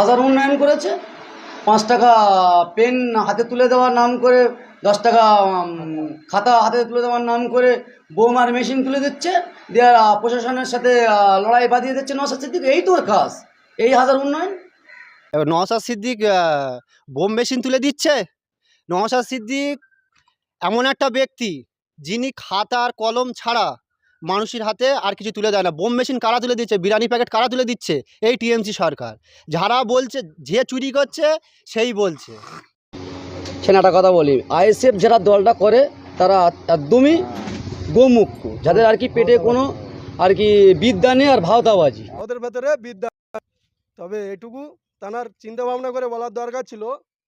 হাজার উন্নয়ন করেছে, পাঁচ টাকা পেন হাতে তুলে দেওয়ার নাম করে, দশ টাকা খাতা হাতে তুলে দেওয়ার নাম করে বোমার মেশিন তুলে দিচ্ছে দেওয়ার প্রশাসনের সাথে লড়াই বাঁধিয়ে দিচ্ছে নশা সিদ্দিক। এই তোর কাজ, এই হাজার উন্নয়ন। নওশাদ সিদ্দিক বোম মেশিন তুলে দিচ্ছে। নওশাদ সিদ্দিক এমন একটা ব্যক্তি যিনি খাতা আর কলম ছাড়া মানুষের হাতে আর কিছু তুলে দেয় না। বোম মেশিন কারা তুলে দিচ্ছে? বিরিয়ানি প্যাকেট কারা তুলে দিচ্ছে? এই টিএমসি সরকার। যারা বলছে যে চুরি করছে সেই বলছে। সেনাটা কথা বলি। আইএসএফ যারা দলটা করে তারা একদমই গোমুখ্য যাদের আর কি পেটে কোনো আর কি বিদ্যা নেই আর ভাওতাবাজি। ওদের ভেতরে বিদ্যা তবে এটুকু তার চিন্তা ভাবনা করে বলার দরকার ছিল।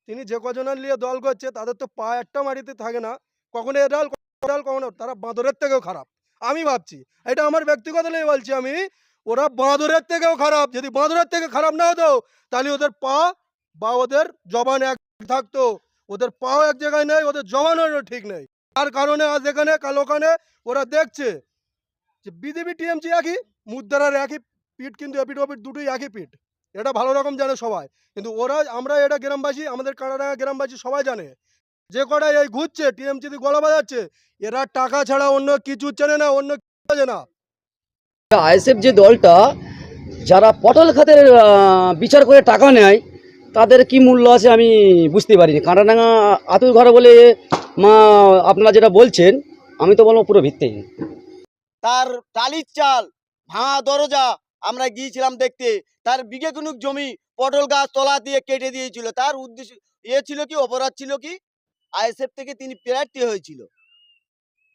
তিনি যে কজনের নিয়ে দল করছে তাদের তো পা একটা মাটিতে থাকে না। কখনো এ দল কখনো তারা বাঁদরের থেকেও খারাপ। আমি ভাবছি, এটা আমার ব্যক্তিগত নিয়ে বলছি আমি, ওরা বাঁদরের থেকেও খারাপ, যদি বাঁদরের থেকে খারাপ না হতো, তাহলে ওদের পা বা ওদের জবান এক থাকতো, ওদের পাও এক জায়গায় নেই, ওদের জবানও ঠিক নেই। তার কারণে আজ এখানে, কাল ওখানে ওরা দেখছে যে বিজেপি, টিএমসি একই, মুদ্রার একই পিঠ কিন্তু এপিট ওপিট দুটোই একই পিঠ। এটা ভালো রকম জানে সবাই। কিন্তু ওরা, আমরা এটা গ্রামবাসী, আমাদের কানাডাঙ্গা গ্রামবাসী সবাই জানে যে কটা এই ঘুরছে টিএমসি দিয়ে গলা বাজাচ্ছে এরা টাকা ছাড়া অন্য কিছু চেনে না অন্য কিছু বোঝে না। আইএসএফ যে দলটা যারা পটল খাতের বিচার করে টাকা নেয় তাদের কি মূল্য আছে আমি বুঝতে পারিনি। কাঁটাডাঙ্গা আতুর ঘরে বলে মা আপনারা যেটা বলছেন আমি তো বলব পুরো ভিত্তিহীন তার টালির চাল ভাঙা দরজা আমরা গিয়েছিলাম দেখতে। তার বিঘে জমি পটল গাছ তলা দিয়ে কেটে দিয়েছিল। তার উদ্দেশ্য ইয়ে ছিল কি অপরাধ ছিল কি? আইএসএফ থেকে তিনি প্রার্থী হয়েছিল।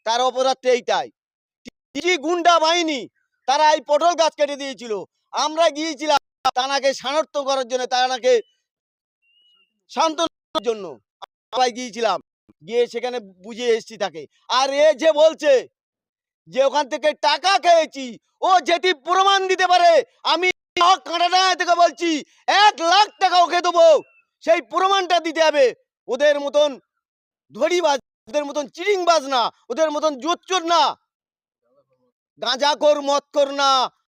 তার অপরাধটা এইটাই। কি গুন্ডা বাহিনী? তারা এই পটল গাছ কেটে দিয়েছিল। আমরা গিয়েছিলাম তানাকে সানর্থ করার জন্য, তানাকে সান্ত্বনার জন্য। আমরা গিয়েছিলাম। গিয়ে সেখানে বুঝিয়ে এসেছি তাকে। আর এ যে বলছে যে ওখান থেকে টাকা খেয়েছি, ও যেটি প্রমাণ দিতে পারে, আমি থেকে বলছি, এক লাখ টাকা ওকে দেবো। সেই প্রমাণটা দিতে হবে। ওদের মতন ধরিবাজ ওদের মতন চিরিংবাজ না ওদের মতন জোচ্চোর না। গাঁজা কর গাঁজাখোর কর না।